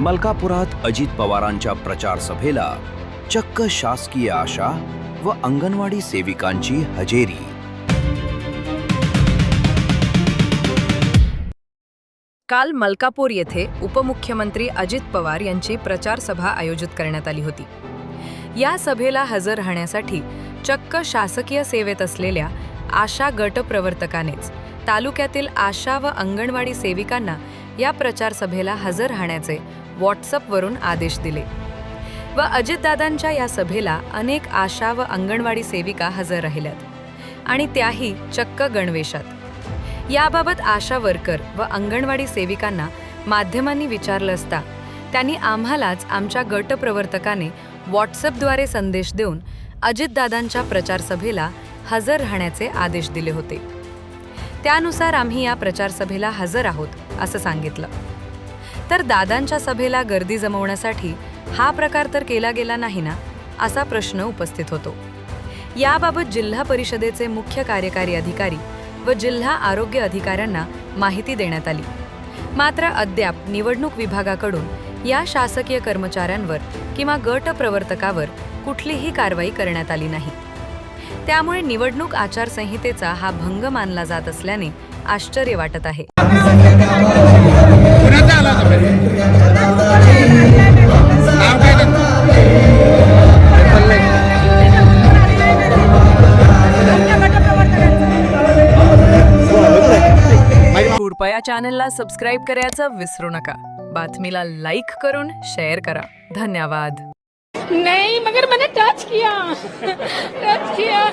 मलकापुरात अजित पवारांच्या प्रचार सभेला चक्क शासकीय आशा व अंगणवाडी सेविकांची हजेरी. काल मलकापूर येथे उपमुख्यमंत्री अजित पवार यांची प्रचार सभा आयोजित करण्यात आली होती. या सभेला हजर राहण्यासाठी चक्क शासकीय सेवेत असलेल्या आशा गट प्रवर्तकानेच तालुक्यातील आशा व अंगणवाडी सेविकांना या प्रचार सभेला हजर राहण्याचे व्हॉट्सअपवरून आदेश दिले. व अजितदादांच्या या सभेला अनेक आशा व अंगणवाडी सेविका हजर राहिल्यात आणि त्याही चक्क गणवेशात. याबाबत आशा वर्कर व अंगणवाडी सेविकांना माध्यमांनी विचारलं असता त्यांनी आम्हालाच आमच्या गटप्रवर्तकाने व्हॉट्सअपद्वारे संदेश देऊन अजितदादांच्या प्रचारसभेला हजर राहण्याचे आदेश दिले होते. त्यानुसार आम्ही या प्रचारसभेला हजर आहोत असं सांगितलं. तर दादांच्या सभेला गर्दी जमवण्यासाठी हा प्रकार तर केला गेला नाही ना असा प्रश्न उपस्थित होतो. याबाबत जिल्हा परिषदेचे मुख्य कार्यकारी अधिकारी व जिल्हा आरोग्य अधिकाऱ्यांना माहिती देण्यात आली. मात्र अद्याप निवडणूक विभागाकडून या शासकीय कर्मचाऱ्यांवर किंवा गट प्रवर्तकावर कुठलीही कारवाई करण्यात आली नाही. त्यामुळे निवडणूक आचारसंहितेचा हा भंग मानला जात असल्याने आश्चर्य वाटत आहे. कृपया चॅनलला सबस्क्राईब करायचं विसरू नका. बातमीला लाईक करून शेअर करा. धन्यवाद. नहीं मगर मैंने टच किया. Touch KIA.